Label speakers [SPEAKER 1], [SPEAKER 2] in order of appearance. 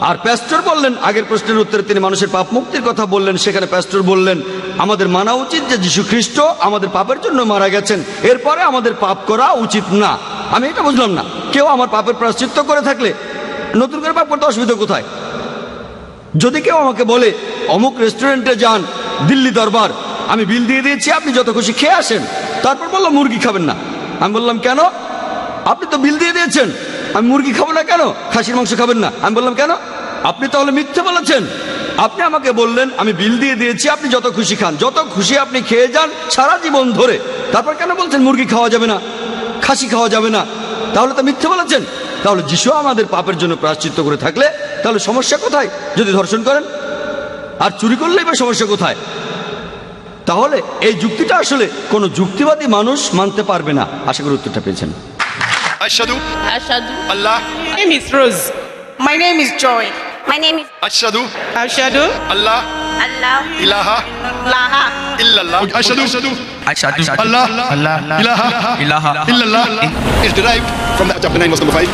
[SPEAKER 1] আর pastor বললেন, আগের প্রশ্নের উত্তরে তিনি মানুষের পাপ মুক্তির কথা বললেন, সেখানে প্যাস্টর বললেন, আমাদের মানা উচিত যে যীশু খ্রিস্ট আমাদের পাপের জন্য মারা গেছেন, এরপরে আমাদের পাপ করা উচিত না। আমি এটা বুঝলাম না। কেউ আমার পাপের প্রাশ্চিত্য করে থাকলে নতুন করে পাপ করতে অসুবিধা কোথায়? যদি কেউ আমাকে বলে, অমুক রেস্টুরেন্টে যান, দিল্লি দরবার, আমি বিল দিয়ে দিয়েছি, আপনি যত খুশি খেয়ে আসেন, তারপর বললাম, মুরগি খাবেন না। আমি বললাম, কেন? আপনি তো বিল দিয়ে দিয়েছেন। আমি মুরগি খাব না কেন? খাসির মাংস খাবেন না। আমি বললাম, কেন? আপনি তাহলে মিথ্যে বলেছেন। আপনি আমাকে বললেন, আমি বিল দিয়ে দিয়েছি, আপনি যত খুশি খান। যত খুশি আপনি খেয়ে যান সারা জীবন ধরে। তারপর কেন বলছেন মুরগি খাওয়া যাবে না? খাসি খাওয়া যাবে না? তাহলে তো মিথ্যে বলেছেন। তাহলে যিশু আমাদের পাপের জন্য প্রায়শ্চিত্ত করে থাকলে, তাহলে সমস্যা কোথায়? যদি ধর্ষণ করেন? আর চুরি করলেই বা সমস্যা কোথায়? তাহলে এই যুক্তিটা আসলে কোনো যুক্তিবাদী মানুষ মানতে পারবে না। আশা করি উত্তরটা পেয়েছেন।
[SPEAKER 2] Ashadu.
[SPEAKER 3] Ashadu.
[SPEAKER 2] Allah.
[SPEAKER 3] My name is Rose.
[SPEAKER 4] My name is Joy.
[SPEAKER 5] My name is
[SPEAKER 2] Ashadu.
[SPEAKER 3] Ashadu.
[SPEAKER 2] Allah.
[SPEAKER 5] Allah.
[SPEAKER 2] Ilaha.
[SPEAKER 5] Ilaha.
[SPEAKER 2] Illallah. Ashadu. Ashadu.
[SPEAKER 6] Ashadu.
[SPEAKER 2] Allah.
[SPEAKER 6] Allah. Ilaha.
[SPEAKER 2] Ilaha. Illallah. Is derived from the chapter 9 verse number 5.